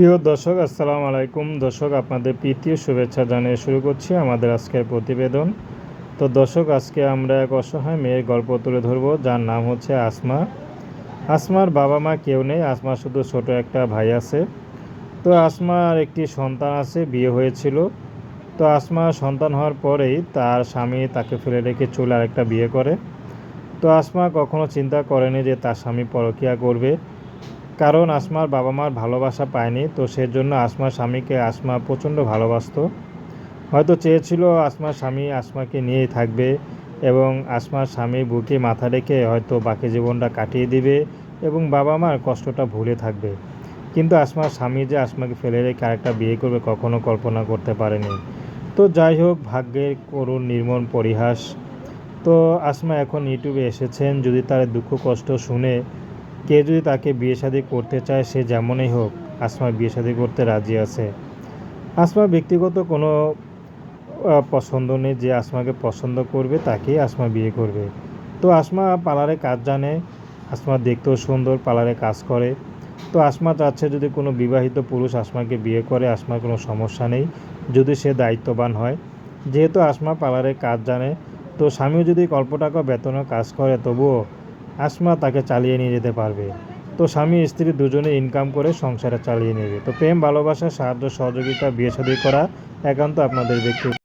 প্রিয় দর্শক, আসসালামু আলাইকুম। দর্শক, আপনাদের প্রীতি শুভেচ্ছা জানিয়ে শুরু করছি আমাদের আজকের প্রতিবেদন। তো দর্শক, আজকে আমরা এক অসহায় মেয়ের গল্প তুলে ধরব, যার নাম হচ্ছে আসমা। আসমার বাবা মা কেউ নেই, আসমা শুধু ছোট একটা ভাই আছে। তো আসমার একটি সন্তান আছে, বিয়ে হয়েছিল। তো আসমা সন্তান হওয়ার পরেই তার স্বামী তাকে ফেলে রেখে চলে আরেকটা বিয়ে করে। তো আসমা কখনো চিন্তা করেনি যে তার স্বামী পরকিয়া করবে। কারণ আসমার বাবা মার ভালোবাসা পায়নি, তো সেজন্য আসমার স্বামীকে আসমা প্রচণ্ড ভালোবাসতো। হয়তো চেয়েছিল আসমার স্বামী আসমাকে নিয়েই থাকবে এবং আসমার স্বামী বুকে মাথা রেখে হয়তো বাকি জীবনটা কাটিয়ে দিবে এবং বাবা মার কষ্টটা ভুলে থাকবে। কিন্তু আসমার স্বামী যে আসমাকে ফেলে রেখে আরেকটা বিয়ে করবে কখনো কল্পনা করতে পারেনি। তো যাই হোক, ভাগ্যের করুণ নির্মল পরিহাস। তো আসমা এখন ইউটিউবে এসেছেন, যদি তার দুঃখ কষ্ট শুনে কে যদি তাকে বিয়ে শাদী করতে চায়, সে যেমনই হোক, আসমা বিয়ে শাদী করতে রাজি আছে। আসমা ব্যক্তিগত কোনো পছন্দ নেই যে আসমাকে পছন্দ করবে, তাকেই আসমা বিয়ে করবে। তো আসমা পার্লারে কাজ জানে, আসমা দেখতেও সুন্দর, পার্লারে কাজ করে। তো আসমা চাচ্ছে যদি কোনো বিবাহিত পুরুষ আসমাকে বিয়ে করে আসমার কোনো সমস্যা নেই, যদি সে দায়িত্ববান হয়। যেহেতু আসমা পার্লারে কাজ জানে, তো স্বামীও যদি অল্প টাকা বেতনও কাজ করে, তবুও আসমা তাকে চালিয়ে নিয়ে যেতে পারবে। তো স্বামী স্ত্রী দুজনে ইনকাম করে সংসারে চালিয়ে নেবে। তো প্রেম, ভালোবাসা, সাহায্য, সহযোগিতা, বিয়ে শাদী করা একান্ত আপনাদের ব্যক্তি